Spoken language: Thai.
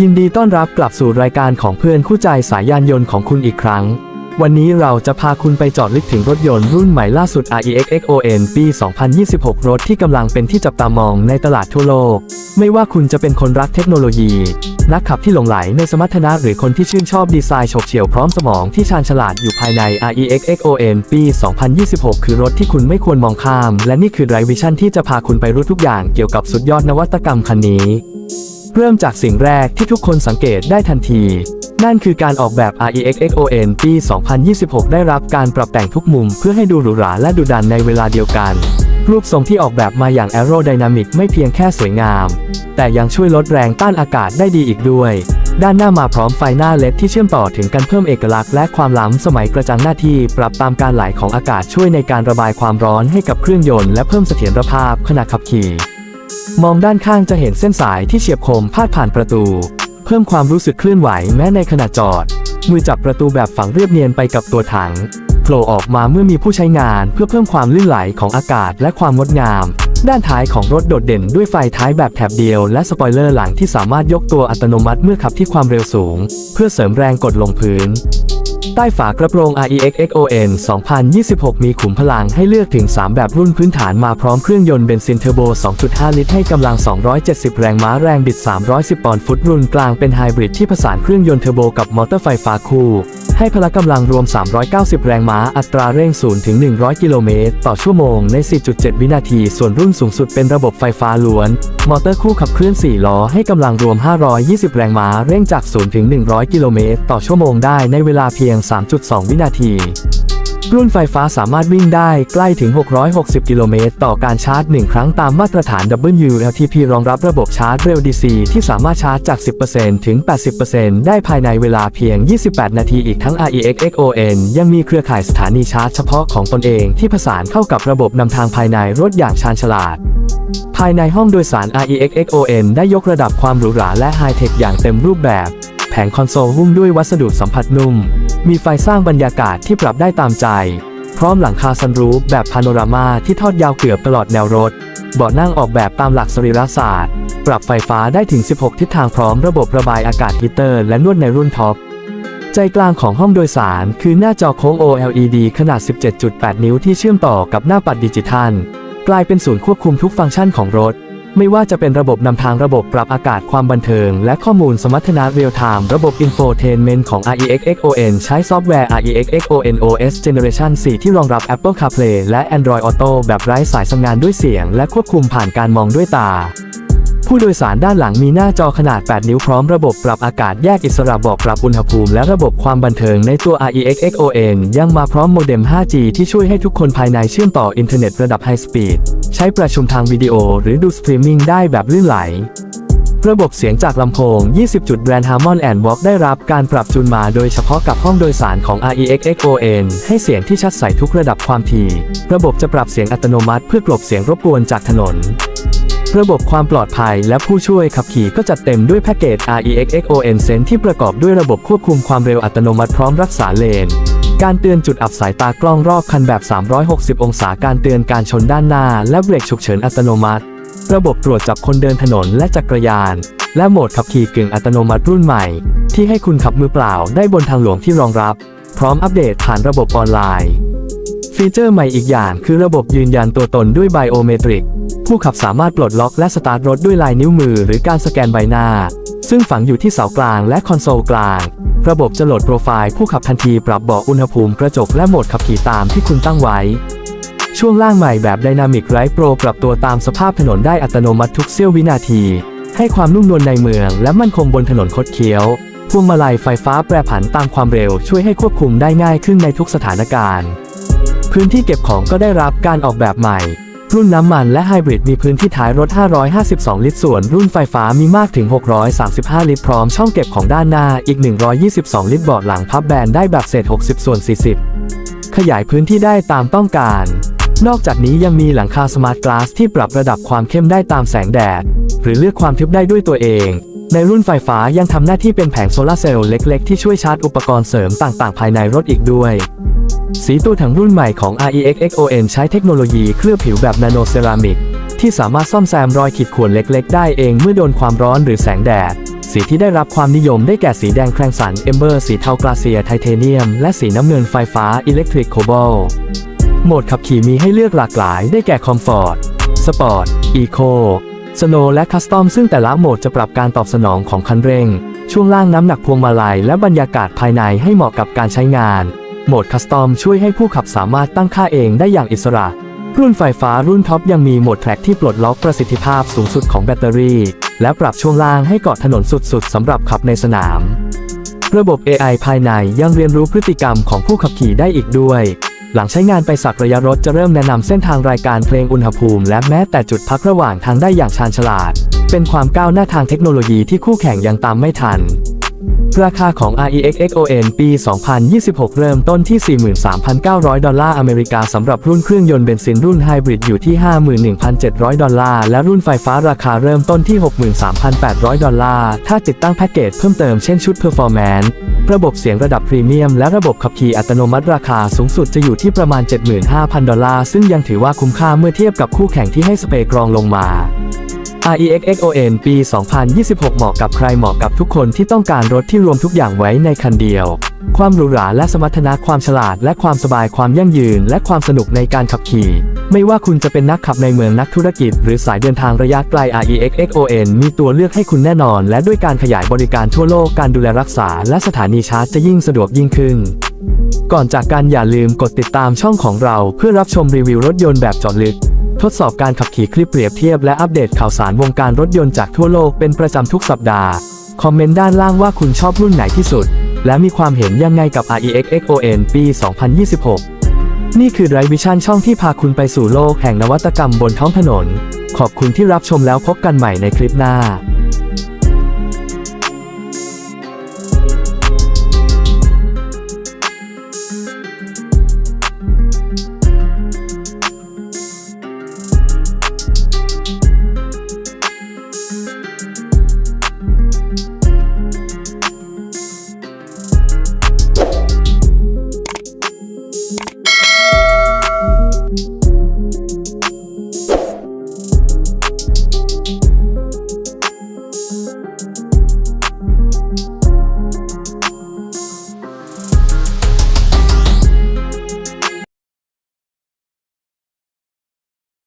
ยินดีต้อนรับกลับสู่รายการของเพื่อนคู่ใจสายยานยนต์ของคุณอีกครั้ง วันนี้เราจะพาคุณไปเจอดลึกถึงรถยนต์รุ่นใหม่ล่าสุด REX XON ปี 2026 รถที่กำลังเป็นที่จับตามองในตลาดทั่วโลก ไม่ว่าคุณจะเป็นคนรักเทคโนโลยี นักขับที่หลงไหลในสมรรถนะหรือคนที่ชื่นชอบดีไซน์ฉบเฉี่ยวพร้อมสมองที่ชาญฉลาดอยู่ภายใน REX XON ปี 2026 คือรถที่คุณไม่ควรมองข้าม และนี่คือ Drive Vision ที่จะพาคุณไปรู้ทุกอย่างเกี่ยวกับสุดยอดนวัตกรรมคันนี้ เริ่มจากสิ่งแรกที่ทุกคนสังเกตได้ทันที นั่นคือการออกแบบ REX XON ปี 2026 ได้รับการปรับแต่งทุกมุมเพื่อให้ดูหรูหราและดุดันในเวลาเดียวกัน รูปทรงที่ออกแบบมาอย่าง Aerodynamic ไม่เพียงแค่สวยงาม แต่ยังช่วยลดแรงต้านอากาศได้ดีอีกด้วย ด้านหน้ามาพร้อมไฟหน้าเลดที่เชื่อมต่อถึงกันเพิ่มเอกลักษณ์และความล้ำสมัยกระจังหน้าที่ปรับตามการไหลของอากาศช่วยในการระบายความร้อนให้กับเครื่องยนต์และเพิ่มเสถียรภาพขณะขับขี่ มองด้านข้างจะเห็นเส้นสายที่เฉียบคมพาดผ่านประตู เพิ่มความรู้สึกเคลื่อนไหวแม้ในขณะจอด มือจับประตูแบบฝังเรียบเนียนไปกับตัวถังโผล่ออกมาเมื่อมีผู้ใช้งานเพื่อเพิ่มความลื่นไหลของอากาศและความงดงาม ด้านท้ายของรถโดดเด่นด้วยไฟท้ายแบบแถบเดียว และสปอยเลอร์หลังที่สามารถยกตัวอัตโนมัติเมื่อขับที่ความเร็วสูง เพื่อเสริมแรงกดลงพื้น ใต้ฝากระโปรง REX XON 2026 มีขุมพลังให้เลือกถึง 3 แบบรุ่นพื้นฐานมาพร้อมเครื่องยนต์เบนซินเทอร์โบ 2.5 ลิตรให้กำลัง 270 แรงม้าแรงบิด 310 ปอนด์ฟุตรุ่นกลางเป็นไฮบริดที่ผสานเครื่องยนต์เทอร์โบกับมอเตอร์ไฟฟ้าคู่ ให้พละกำลังรวม 390 แรงม้า อัตราเร่ง 0 ถึง 100 กิโลเมตร ต่อชั่วโมงใน 4.7 วินาที ส่วนรุ่นสูงสุดเป็นระบบไฟฟ้าล้วน มอเตอร์คู่ขับเคลื่อน 4 ล้อ ให้กำลังรวม 520 แรงม้า เร่งจาก 0 ถึง 100 กิโลเมตร ต่อชั่วโมงได้ในเวลาเพียง 3.2 วินาที รุ่นไฟฟ้าสามารถวิ่งได้ใกล้ถึง 660 กิโลเมตร ต่อการชาร์จ 1 ครั้งตามมาตรฐาน WLTP รองรับระบบชาร์จเร็ว DC ที่สามารถชาร์จจาก 10%ถึง 80%ได้ภายในเวลาเพียง 28 นาทีอีกทั้ง REX XON ยังมีเครือข่ายสถานีชาร์จเฉพาะของตนเองที่ผสานเข้ากับระบบนำทางภายในรถอย่างชาญฉลาด ภายในห้องโดยสาร REX XON ได้ยกระดับความหรูหราและไฮเทคอย่างเต็มรูปแบบ แผงคอนโซลหุ้มด้วยวัสดุสัมผัสนุ่ม มีไฟสร้างบรรยากาศที่ปรับได้ตามใจ พร้อมหลังคาซันรูฟแบบพาโนรามาที่ทอดยาวเกือบตลอดแนวรถ เบาะนั่งออกแบบตามหลักสรีรศาสตร์ ปรับไฟฟ้าได้ถึง 16 ทิศทางพร้อมระบบระบายอากาศฮีเตอร์และนวดในรุ่นท็อป ใจกลางของห้องโดยสารคือหน้าจอโค้ง OLED ขนาด 17.8 นิ้วที่เชื่อมต่อกับหน้าปัดดิจิทัล กลายเป็นศูนย์ควบคุมทุกฟังก์ชันของรถ ไม่ว่าจะเป็นระบบนำทางระบบปรับอากาศความบันเทิง และข้อมูลสมรรถนะเรียลไทม์ระบบ Infotainment ของ REX XON ใช้ซอฟต์แวร์ REX XON OS Generation 4 ที่รองรับ Apple CarPlay และ Android Auto แบบไร้สายสั่งงานด้วยเสียง และควบคุมผ่านการมองด้วยตา ผู้โดยสารด้านหลังมีหน้าจอขนาด 8 นิ้วพร้อมระบบปรับอากาศแยกอิสระบอกปรับอุณหภูมิ และระบบความบันเทิงในตัว REX XON ยังมาพร้อมโมเด็ม 5G ที่ช่วยให้ทุกคนภายในเชื่อมต่ออินเทอร์เน็ตระดับไฮสปีด ช้ประชุมทางวิดีโอหรือดูสตรีมมิ่งได้แบบลื่นไหล ระบบเสียงจากลำโพง 20 จุดแบรนด์ Harmon Walk ได้รับการปรับจูนมาโดยเฉพาะกับห้องโดยสารของ REX XON ให้เสียงที่ชัดใสทุกระดับความถี่ ระบบจะปรับเสียงอัตโนมัติเพื่อกลบเสียงรบกวนจากถนนระบบความปลอดภัยและผู้ช่วยขับขี่ก็จัดเต็มด้วยแพ็กเกจ REX XON Sense ที่ประกอบด้วยระบบควบคุมความเร็วอัตโนมัติพร้อมรักษาเลน การเตือนจุดอับสายตากล้องรอบคันแบบ 360 องศาการเตือนการชนด้านหน้า และเบรกฉุกเฉินอัตโนมัติ ระบบตรวจจับคนเดินถนนและจักรยาน และโหมดขับขี่กึ่งอัตโนมัติรุ่นใหม่ ที่ให้คุณขับมือเปล่าได้บนทางหลวงที่รองรับ พร้อมอัปเดตผ่านระบบออนไลน์ ฟีเจอร์ใหม่อีกอย่างคือระบบยืนยันตัวตนด้วยไบโอเมตริกผู้ขับสามารถปลดล็อกและสตาร์ทรถด้วยลายนิ้วมือ หรือการสแกนใบหน้า ซึ่งฝังอยู่ที่เสากลางและคอนโซลกลาง ระบบจะโหลดโปรไฟล์ผู้ขับทันทีปรับเบาะอุณหภูมิกระจกและโหมดขับขี่ตามที่คุณตั้งไว้ ช่วงล่างใหม่แบบ Dynamic Ride Pro ปรับตัวตามสภาพถนนได้อัตโนมัติทุกเสี้ยววินาที ให้ความนุ่มนวลในเมืองและมั่นคงบนถนนคดเคี้ยวพวงมาลัยไฟฟ้าแปรผันตามความเร็วช่วยให้ควบคุมได้ง่ายขึ้นในทุกสถานการณ์ พื้นที่เก็บของก็ได้รับการออกแบบใหม่ รุ่นน้ำมันและไฮบริดมีพื้นที่ท้ายรถ 552 ลิตร ส่วนรุ่นไฟฟ้ามีมากถึง 635 ลิตร พร้อมช่องเก็บของด้านหน้าอีก 122 ลิตรเบาะหลังพับแบนได้แบบเศษ 60 ส่วน 40 ขยายพื้นที่ได้ตามต้องการ นอกจากนี้ยังมีหลังคาสมาร์ทกลาสที่ปรับระดับความเข้มได้ตามแสงแดด หรือเลือกความทึบได้ด้วยตัวเองในรุ่นไฟฟ้ายังทำหน้าที่เป็นแผงโซลาร์เซลล์เล็ก ๆ ที่ช่วยชาร์จอุปกรณ์เสริมต่าง ๆ ภายในรถอีกด้วย สีตัวถังรุ่นใหม่ของ REX XON ใช้เทคโนโลยีเคลือบผิวแบบนาโนเซรามิก ที่สามารถซ่อมแซมรอยขีดข่วนเล็กๆ ได้เองเมื่อโดนความร้อนหรือแสงแดด สีที่ได้รับความนิยมได้แก่สีแดงแครงสันเอมเบอร์ สีเทากราเซียไทเทเนียม และสีน้ำเงินไฟฟ้าอิเล็กทริกโคบอลโหมดขับขี่มีให้เลือกหลากหลาย ได้แก่คอมฟอร์ตสปอร์ตอีโคสโนและคัสตอมซึ่งแต่ละโหมดจะปรับการตอบสนองของคันเร่ง ช่วงล่างน้ำหนักพวงมาลัยและบรรยากาศภายในให้เหมาะกับการใช้งาน โหมดคัสตอมช่วยให้ผู้ขับสามารถตั้งค่าเองได้อย่างอิสระ รุ่นไฟฟ้ารุ่นท็อปยังมีโหมดแทร็กที่ปลดล็อกประสิทธิภาพสูงสุดของแบตเตอรี่ และปรับช่วงล่างให้เกาะถนนสุดๆสำหรับขับในสนาม ระบบ AI ภายในยังเรียนรู้พฤติกรรมของผู้ขับขี่ได้อีกด้วยหลังใช้งานไปสักระยะรถจะเริ่มแนะนำเส้นทางรายการเพลงอุณหภูมิ และแม้แต่จุดพักระหว่างทางได้อย่างชาญฉลาด เป็นความก้าวหน้าทางเทคโนโลยีที่คู่แข่งยังตามไม่ทัน ราคาของ REX XON ปี 2026 เริ่มต้นที่ 43,900 ดอลลาร์อเมริกาสำหรับรุ่นเครื่องยนต์เบนซินรุ่นไฮบริดอยู่ที่ 51,700 ดอลลาร์ และรุ่นไฟฟ้าราคาเริ่มต้นที่ 63,800 ดอลลาร์ ถ้าติดตั้งแพ็กเกจเพิ่มเติมเช่นชุด Performance ระบบเสียงระดับพรีเมียมและระบบขับขี่อัตโนมัติราคาสูงสุดจะอยู่ที่ประมาณ 75,000 ดอลลาร์ ซึ่งยังถือว่าคุ้มค่าเมื่อเทียบกับคู่แข่งที่ให้สเปครองลงมา REX XON ปี 2026 เหมาะกับใครเหมาะกับทุกคนที่ต้องการรถที่รวมทุกอย่างไว้ในคันเดียว ความหรูหราและสมรรถนะความฉลาด และความสบายความยั่งยืน และความสนุกในการขับขี่ ไม่ว่าคุณจะเป็นนักขับในเมืองนักธุรกิจ หรือสายเดินทางระยะไกล REX XON มีตัวเลือกให้คุณแน่นอน และด้วยการขยายบริการทั่วโลกการดูแลรักษา และสถานีชาร์จจะยิ่งสะดวกยิ่งขึ้นก่อนจากกันอย่าลืมกดติดตามช่องของเราเพื่อรับชมรีวิวรถยนต์แบบเจาะลึก ทดสอบการขับขี่คลิปเปรียบเทียบและอัปเดตข่าวสารวงการรถยนต์จากทั่วโลกเป็นประจำทุกสัปดาห์ คอมเมนต์ด้านล่างว่าคุณชอบรุ่นไหนที่สุด และมีความเห็นยังไงกับ REX XON ปี 2026 นี่คือไรวิชั่นช่องที่พาคุณไปสู่โลกแห่งนวัตกรรมบนท้องถนน ขอบคุณที่รับชมแล้วพบกันใหม่ในคลิปหน้า